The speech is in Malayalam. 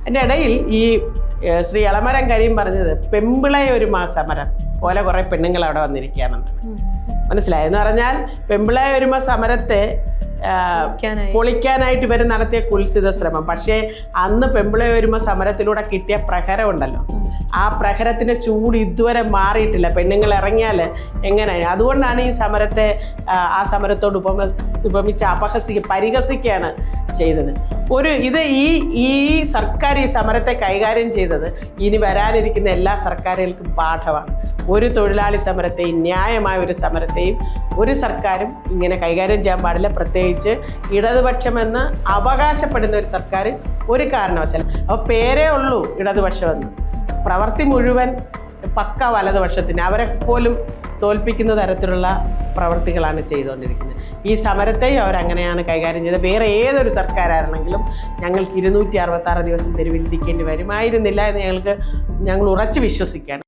അതിന്റെ ഇടയിൽ ഈ ശ്രീ എളമരം കരീം പറഞ്ഞത് പെമ്പിളെ ഒരു മാസമരം. പോലെ കുറേ പെണ്ണുങ്ങൾ അവിടെ വന്നിരിക്കുകയാണെന്ന് മനസ്സിലായി? എന്ന് പറഞ്ഞാൽ പെമ്പിളെ ഒരുമ സമരത്തെ പൊളിക്കാനായിട്ട് ഇവർ നടത്തിയ കുൽസിത ശ്രമം. പക്ഷേ അന്ന് പെമ്പിളെ ഒരുമ സമരത്തിലൂടെ കിട്ടിയ പ്രഹരം ഉണ്ടല്ലോ. ആ പ്രഹരത്തിന്റെ ചൂട് ഇതുവരെ മാറിയിട്ടില്ല. പെണ്ണുങ്ങൾ ഇറങ്ങിയാൽ എങ്ങനെയാണ് അതുകൊണ്ടാണ് ഈ സമരത്തെ ആ, ആ സമരത്തോട് ഉപമ ഉപമിച്ച് അപഹസിക്കുക പരിഹസിക്കുകയാണ് ചെയ്തത്. ഒരു ഇത് ഈ ഈ സർക്കാർ ഈ സമരത്തെ കൈകാര്യം ചെയ്തത് ഇനി വരാനിരിക്കുന്ന എല്ലാ സർക്കാരുകൾക്കും പാഠമാണ്. ഒരു തൊഴിലാളി സമരത്തെയും ന്യായമായ ഒരു സമരത്തെയും ഒരു സർക്കാരും ഇങ്ങനെ കൈകാര്യം ചെയ്യാൻ പാടില്ല. പ്രത്യേകിച്ച് ഇടതുപക്ഷമെന്ന് അവകാശപ്പെടുന്ന ഒരു സർക്കാർ ഒരു കാരണവശാലും അപ്പോൾ പേരേ ഉള്ളൂ ഇടതുപക്ഷമെന്ന്. പ്രവൃത്തി മുഴുവൻ പക്ക വലതുപക്ഷത്തിന്. അവരെ പോലും തോൽപ്പിക്കുന്ന തരത്തിലുള്ള പ്രവൃത്തികളാണ് ചെയ്തുകൊണ്ടിരിക്കുന്നത്. ഈ സമരത്തെയും അവരങ്ങനെയാണ് കൈകാര്യം ചെയ്തത്. വേറെ ഏതൊരു സർക്കാരായിരുന്നെങ്കിലും ഞങ്ങൾക്ക് ഇരുന്നൂറ്റി അറുപത്താറ് ദിവസം തെരുവിൽ തെരുവിലിരിക്കേണ്ടി വരുമായിരുന്നില്ല എന്ന് ഞങ്ങൾക്ക് ഞങ്ങൾ ഉറച്ചു വിശ്വസിക്കുകയാണ്.